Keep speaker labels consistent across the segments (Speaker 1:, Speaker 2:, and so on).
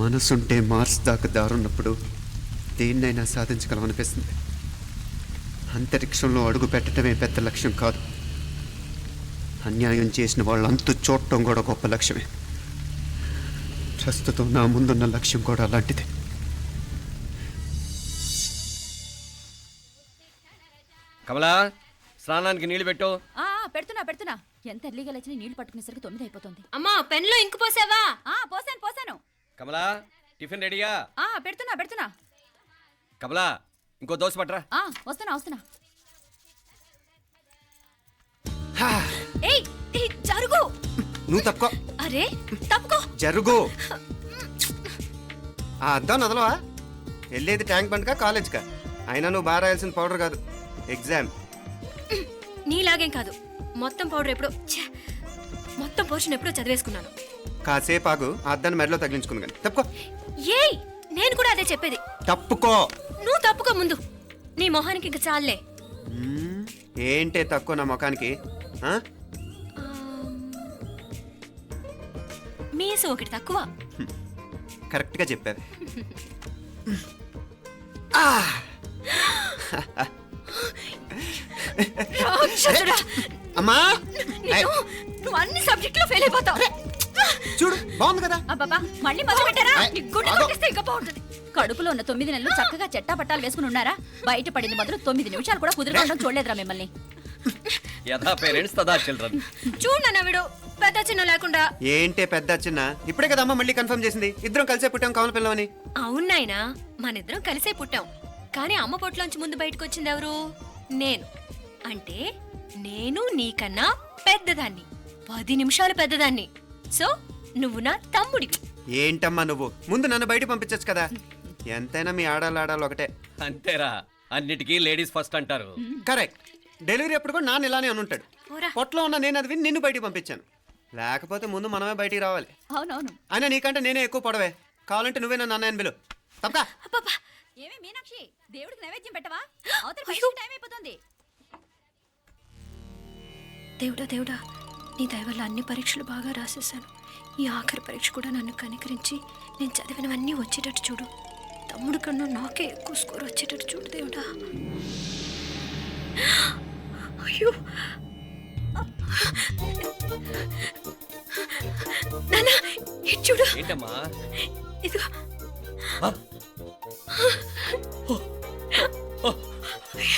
Speaker 1: మనసుంటే మార్స్ దాకా దారున్నప్పుడు దేన్నైనా సాధించగలం అనిపిస్తుంది అంతరిక్షంలో అడుగు పెట్టడమే పెద్ద లక్ష్యం కాదు. అన్యాయం చేసిన వాళ్ళు అంతు చూడటం కూడా గొప్ప లక్ష్యమే. ప్రస్తుతం నా ముందున్న లక్ష్యం కూడా అలాంటిదే.
Speaker 2: కమలా స్నానానికి నీళ్ళు పెట్టు.
Speaker 3: ఆ పెడుతున్నా పెడుతున్నా. ఎంత ఎర్లీగా లేచిన నీళ్ళు పట్టుకునేసరికి తొమ్మిది అయిపోతుంది.
Speaker 4: అమ్మా పెన్లో ఇంకు పోసావా?
Speaker 3: ఆ పోసాను
Speaker 2: కమలా టిఫిన్ రెడీయా?
Speaker 3: ఆ పెడుతున్నా పెడుతున్నా.
Speaker 2: కమలా ఇంకో దోశ పట్రా
Speaker 3: ఆ వస్తున్నా వస్తున్నా. ఏయ్ ఏయ్, జరుగు.
Speaker 1: నువ్వు తప్పుకో.
Speaker 3: అరే తప్పుకో.
Speaker 1: జరుగు. ఆ అద్దం నదలవా వెళ్ళేది ట్యాంక్ బండ్కా కాలేజ్కా? అయినా నువ్వు బాగా రాయాల్సిన పౌడర్ కాదు. ఎగ్జామ్.
Speaker 4: నీలాగేం కాదు. మొత్తం పౌడర్ ఎప్పుడో ఛే, మొత్తం పోర్షన్ ఎప్పుడో చదివేసుకున్నాను.
Speaker 1: కాసేపు ఆగు ఆ అద్దాన్ని మెడలో తగిలించుకుంది కానీ తప్పుకో.
Speaker 4: ఏయ్ నేను కూడా అదే చెప్పేది.
Speaker 1: తప్పుకో.
Speaker 4: నువ్వు తప్పుకో ముందు. నీ మొహానికి ఇంక చాలే
Speaker 1: మ్మ్. ఏంటే తక్కువ నా ముఖానికి? ఆ?
Speaker 4: మీసు ఒకటి తక్కువ.
Speaker 1: కరెక్ట్గా చెప్పావు.
Speaker 4: రాక్షసుడా!
Speaker 1: అమ్మా!
Speaker 4: నువ్వు అన్ని సబ్జెక్టులో ఫెయిల్ అయిపోతావు.
Speaker 1: చూడు బాగుంది కదా?
Speaker 3: అబ్బాబా మళ్ళీ మొదలు పెట్టారా?
Speaker 4: నీ గుండె. కొట్టేస్తే ఇంకా బాగుంటుంది.
Speaker 3: కడుపులో ఉన్న తొమ్మిది నెలలు చక్కగా చెట్టా పట్టాలు వేసుకుని ఉన్నారా? బయట పడింది మొదలు తొమ్మిది నిమిషాలు కూడా కుదురుకోవడం చూడలేదురా మిమ్మల్ని.
Speaker 2: యథా పేరెంట్స్ తదా చిల్డ్రన్.
Speaker 4: వీడు పెద్ద చిన్న లేకుండా.
Speaker 1: ఏంటే పెద్ద చిన్న? ఇప్పుడే కదా అమ్మ మళ్ళీ కన్ఫర్మ్ చేసింది. ఇద్దరం కలిసే పుట్టాం కావాలి పిల్లవని.
Speaker 4: అవునాయినా మనిద్దరం కలిసే పుట్టాం. కానీ అమ్మ పొట్లోంచి ముందు బయటకు వచ్చింది ఎవరు? నేను. అంటే నేను నీకన్నా పెద్దదాన్ని. పది నిమిషాలు పెద్దదాన్ని. సో నువ్వు నా తమ్ముడివి.
Speaker 1: ఏంటమ్మా నువ్వు? ముందు నన్ను బయట పంపించచ్చు కదా. ఎంతైనా మీ ఆడాలి ఆడాలి ఒకటే.
Speaker 2: అంతేరా. అన్నిటికీ లేడీస్ ఫస్ట్ అంటారు.
Speaker 1: కరెక్ట్. డెలివరీ అప్పుడు కూడా నాన్న ఇలానే అని ఉంటాడు.
Speaker 4: పోరా.
Speaker 1: పొట్టలో ఉన్న నేను అది విని నిన్ను బయటికి పంపించాను. లేకపోతే ముందు మనమే బయటికి రావాలి.
Speaker 3: అవునవును.
Speaker 1: అయినా నీకంటే నేనే ఎక్కువ పొడవే. కావాలంటే నువ్వే నన్ను అన్నయ్యను బిలు తప్పకా.
Speaker 4: అబ్బబ్బా.
Speaker 3: ఏమి మీనాక్షి? దేవుడికి నైవేద్యం పెట్టవా? అవతల. టైం అయిపోతుంది.
Speaker 4: దేవుడా దేవుడా నీ దయ వల్ల అన్ని పరీక్షలు బాగా రాసేసాను. ఈ ఆఖరి పరీక్ష కూడా నన్ను కనికరించి నేను చదివినవన్నీ వచ్చేటట్టు చూడు. తమ్ముడు కన్నా నాకే ఎక్కువ స్కోర్ వచ్చేటట్టు చూడు దేవుడా. అయ్యో. ఇటు చూడు.
Speaker 2: ఏంటమ్మా?
Speaker 4: ఇదిగో?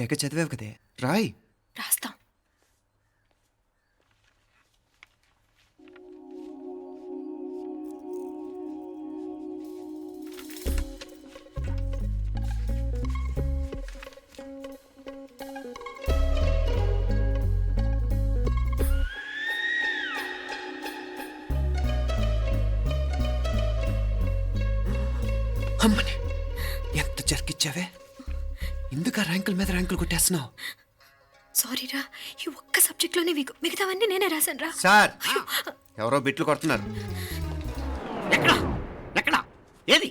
Speaker 1: తెగ చదివావు కదే. రాయ్.
Speaker 4: రాస్తాం.
Speaker 1: అమ్మని. ఎందుకు ర్యాంకుల మీద ర్యాంకులు కొట్టేస్తున్నావు?
Speaker 4: సారీరా ఈ ఒక్క సబ్జెక్ట్లోనే వీకు మిగతావన్నీ నేనే రాశాను రా
Speaker 1: సార్ ఎవరో బిట్లు కొడుతున్నారు.
Speaker 5: ఎక్కడ ఎక్కడ ఏది?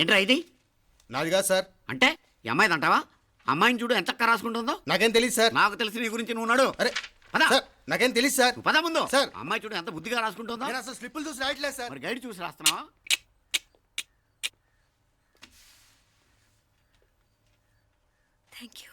Speaker 5: ఏంట్రా ఇది?
Speaker 6: నాది కాదు సార్.
Speaker 5: అంటే ఈ అమ్మాయిది అంటావా? అమ్మాయిని చూడు ఎంత రాసుకుంటుందో
Speaker 6: నాకేం తెలియదు సార్.
Speaker 5: నాకు తెలిసి నీ గురించి నువ్వు నాడు.
Speaker 6: అరే
Speaker 5: పద.
Speaker 6: నాకేం తెలియదు సార్.
Speaker 5: పద ముందు.
Speaker 6: సార్.
Speaker 5: అమ్మాయి చూడు ఎంత బుద్ధిగా రాసుకుంటుందో.
Speaker 6: అసలు స్లిప్పులు చూసి రాయట్లేదు సార్.
Speaker 5: మరి గైడ్ చూసి రాస్తున్నావా?
Speaker 7: థ్యాంక్ యూ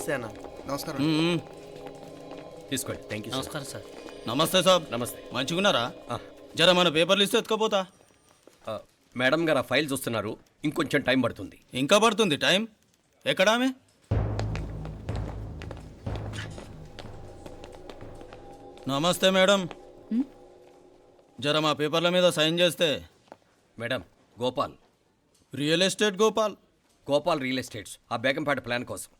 Speaker 6: నమస్తే అన్న. నమస్కారం
Speaker 8: తీసుకోండి. థ్యాంక్ యూ
Speaker 9: నమస్కారం సార్.
Speaker 8: నమస్తే సాబ్.
Speaker 9: నమస్తే.
Speaker 8: మంచిగున్నారా? జర మన పేపర్లు ఇస్తే ఎత్తుకోపోతా?
Speaker 2: మేడం గారు ఆ ఫైల్ చూస్తున్నారు. ఇంకొంచెం టైం పడుతుంది.
Speaker 8: ఇంకా పడుతుంది టైం? ఎక్కడా ఆమె? నమస్తే మేడం. జర మా పేపర్ల మీద సైన్ చేస్తే?
Speaker 2: Madam Gopal.
Speaker 8: Real estate Gopal.
Speaker 2: Gopal real estates. ఆ బేగంపేట ప్లాన్ కోసం.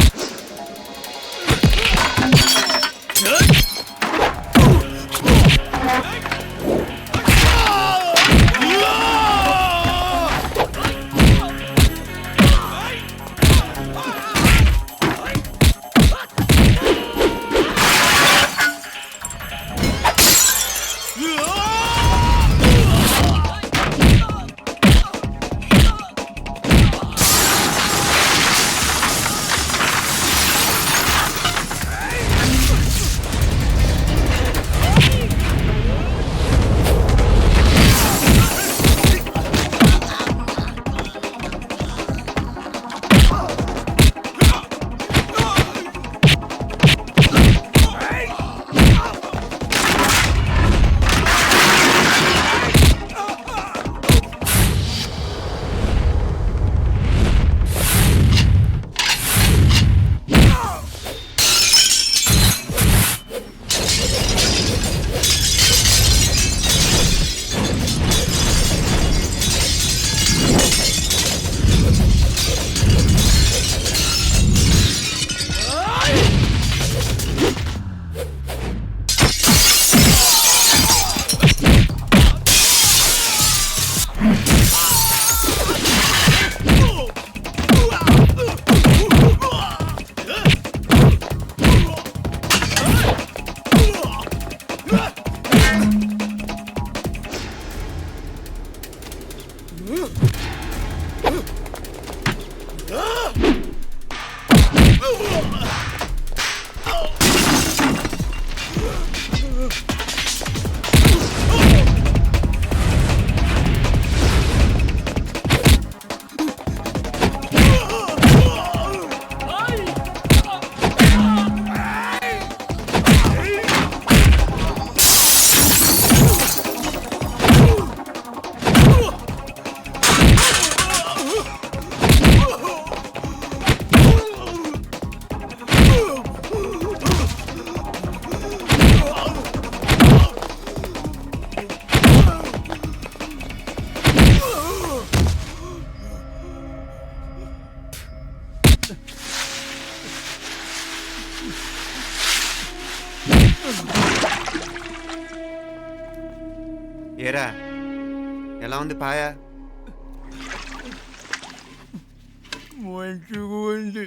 Speaker 1: ఉంది పాయా.
Speaker 8: మంచిగా ఉంది.